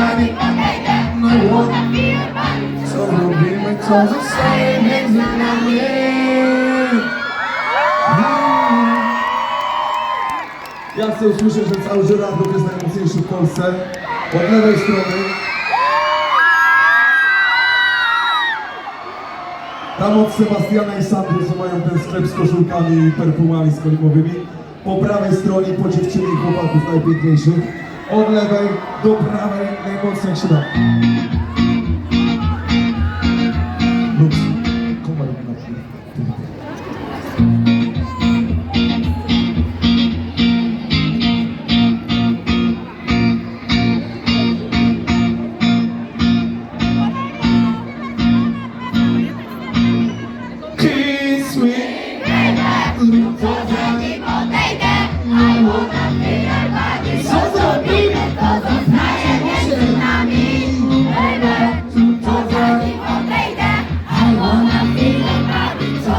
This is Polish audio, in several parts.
No i Co robimy, co zostaje między nami Ja chcę usłyszeć, że cały żyrandów jest najmocniejszy w Polsce. Od lewej strony. Tam od Sebastiana i Sandry, co mają ten sklep z koszulkami i perfumami skolimowymi. Po prawej stronie po dziewczyny i chłopaków najpiękniejszych. od levej do prave, nebo sečna.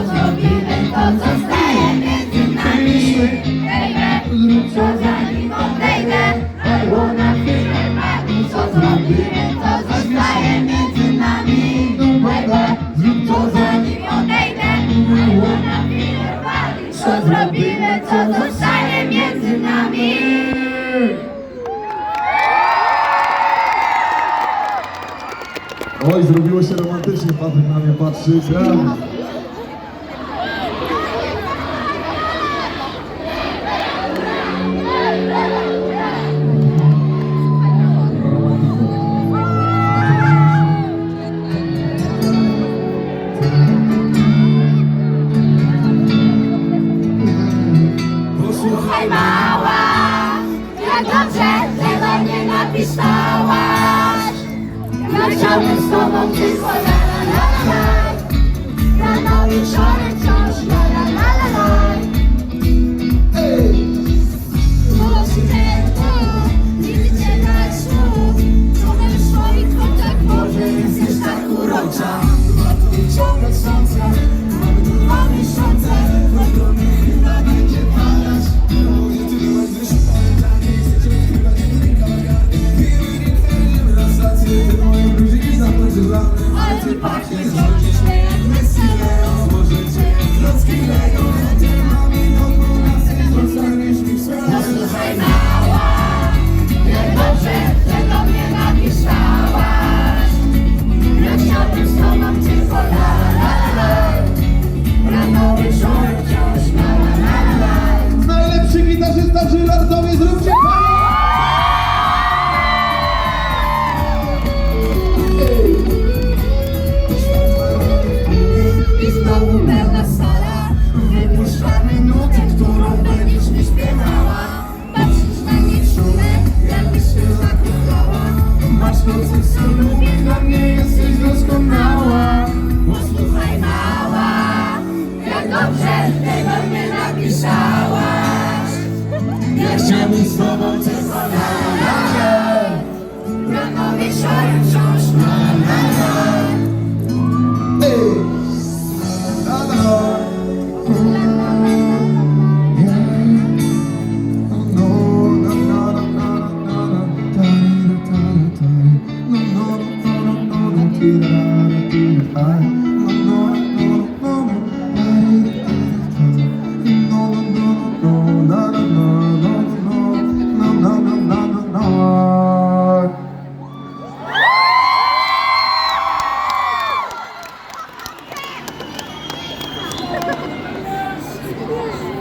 Zrobimy, to zostaje między nami Baby, co zanim odejdę I wanna Co zrobimy, to zostaje między nami Baby, co zanim odejdę I wanna Co zrobimy, co zostaje między nami Oj, zrobiło się romantycznie, Patryk na mnie patrzy. Brawo. Mała, jak dobrze, że do mnie napisałaś Ja chciałbym z tobą tylko la la la la la Rano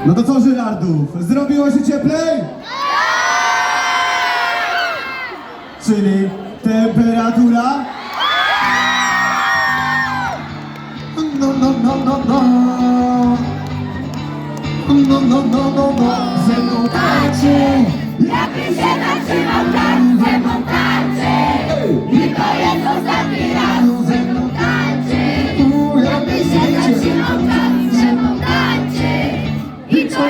No to co, Żyrardów? Zrobiło się cieplej? Czyli temperatura? No, no, no, no, no. No, no, no, no, no. Ze mną tacie. Jakby się zatrzymał czas, ze mną tańczy I to jest ostatni raz,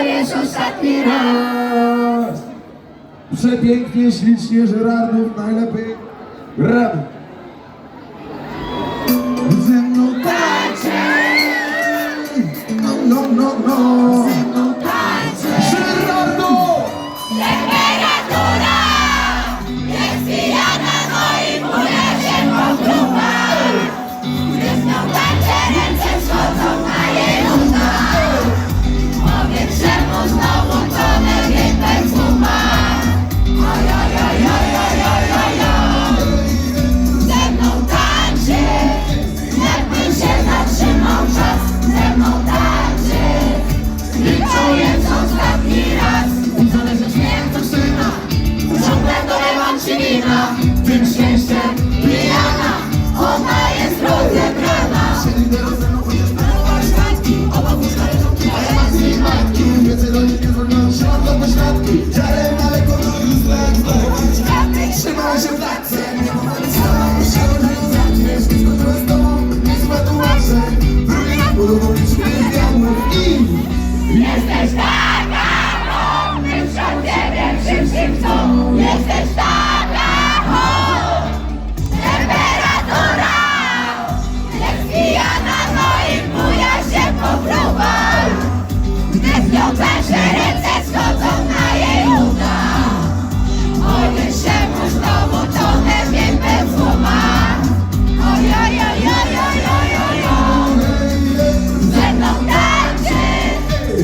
to jest ostatni raz Przepięknie, ślicznie, Żyrardów najlepiej. Rady.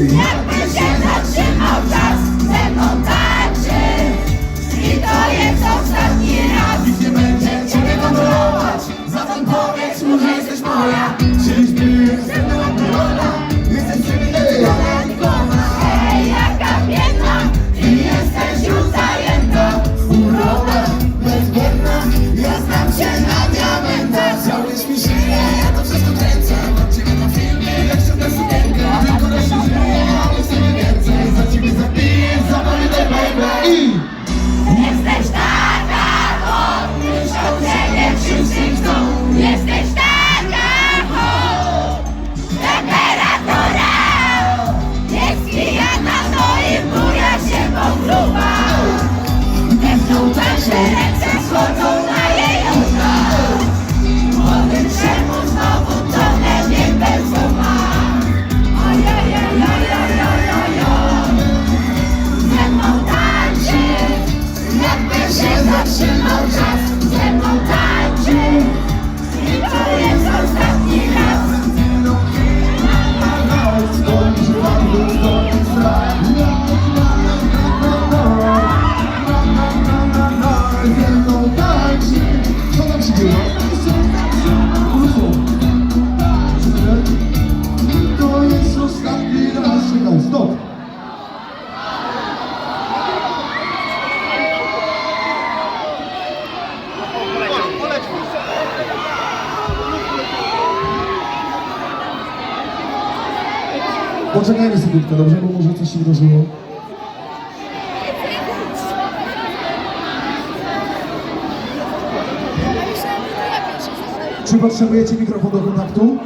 see. Poczekajmy sekundkę, dobrze? Bo może coś się wydarzyło. Czy potrzebujecie mikrofon do kontaktu?